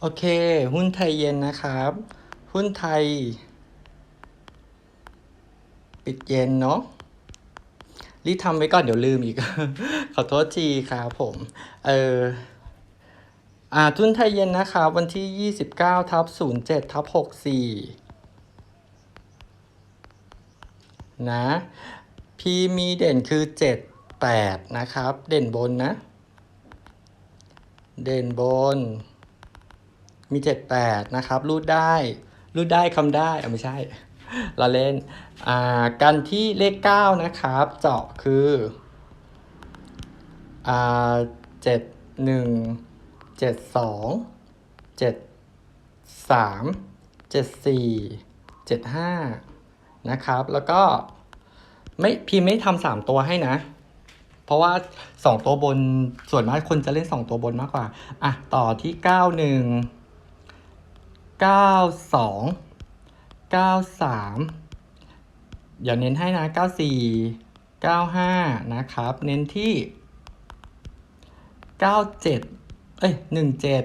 โอเค หุ้นไทยเย็นนะครับ หุ้นไทย ปิดเย็นเนาะรีบทำไว้ก่อนเดี๋ยวลืมอีก ขอโทษทีครับผม เอออ่าทุนไทยเย็นนะครับวันที่ 29ทับ07ทับ64 นะ พีมีเด่นคือ 7 8 นะครับ เด่นบนนะ เด่นบน มีเจ็ดแปดนะครับ รูดได้ รูดได้คำได้ไม่ใช่ เราเล่น อ่า กันที่เลขเก้านะครับ เจาะคือ อ่าเจ็ดหนึ่งเจ็ดสองเจ็ดสามเจ็ดสี่เจ็ดห้านะครับ แล้วก็ไม่พีไม่ทำสามตัวให้นะ เพราะว่าสองตัวบนส่วนมากคนจะเล่นสองตัวบนมากกว่า อะ ต่อที่เก้าหนึ่ง เก้าสองเก้าสามอย่าเน้นให้นะเก้าสี่เก้าห้านะครับ เน้นที่เก้าเจ็ดเอ้ยหนึ่งเจ็ด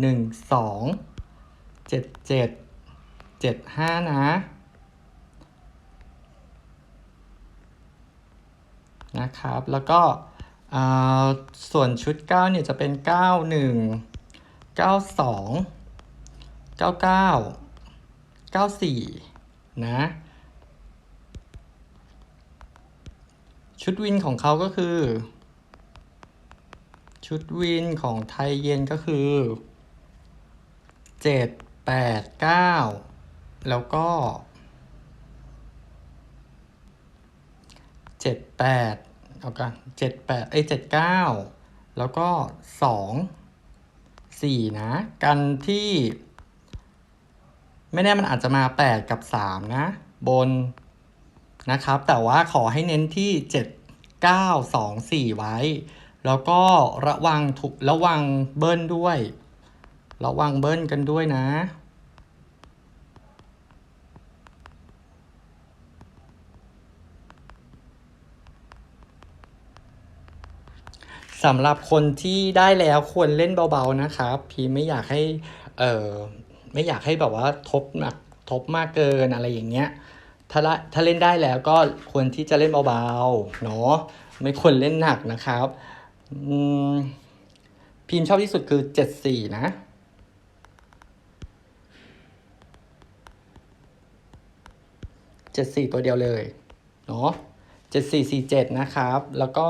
หนึ่งสองเจ็ดเจ็ดเจ็ดห้านะนะครับ แล้วก็ส่วนชุด 9 เนี่ยจะเป็น 91 92 99 94นะ ชุดวินของเขาก็คือ ชุดวินของไทยเย็นก็คือ7 8 9แล้วก็เจ็ดแปดเอากันเจ็ดแปดเอ้ยเจ็ดเก้าแล้วก็สองสี่นะ กันที่ ไม่แน่มันอาจจะมาแปดกับสามนะ บนนะครับ แต่ว่าขอให้เน้นที่เจ็ดเก้าสองสี่ไว้ แล้วก็ระวังถูกระวังเบิ้ลด้วย ระวังเบิ้ลกันด้วยนะสำหรับคนที่ได้แล้วควรเล่นเบาๆนะครับ พี่ไม่อยากให้ เออ ไม่อยากให้แบบว่าทบหนักทบมากเกินอะไรอย่างเงี้ยถ้าละถ้าเล่นได้แล้วก็ควรที่จะเล่นเบาๆเนาะไม่ควรเล่นหนักนะครับพิมพ์ชอบที่สุดคือเจ็ดสี่นะเจ็ดสี่ตัวเดียวเลยเนาะเจ็ดสี่สี่เจ็ดนะครับ แล้วก็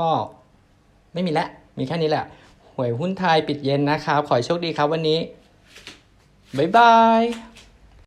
ไม่มีแล้วมีแค่นี้แหละหวยหุ้นไทยปิดเย็นนะครับ ขอให้โชคดีครับวันนี้ บ๊ายบาย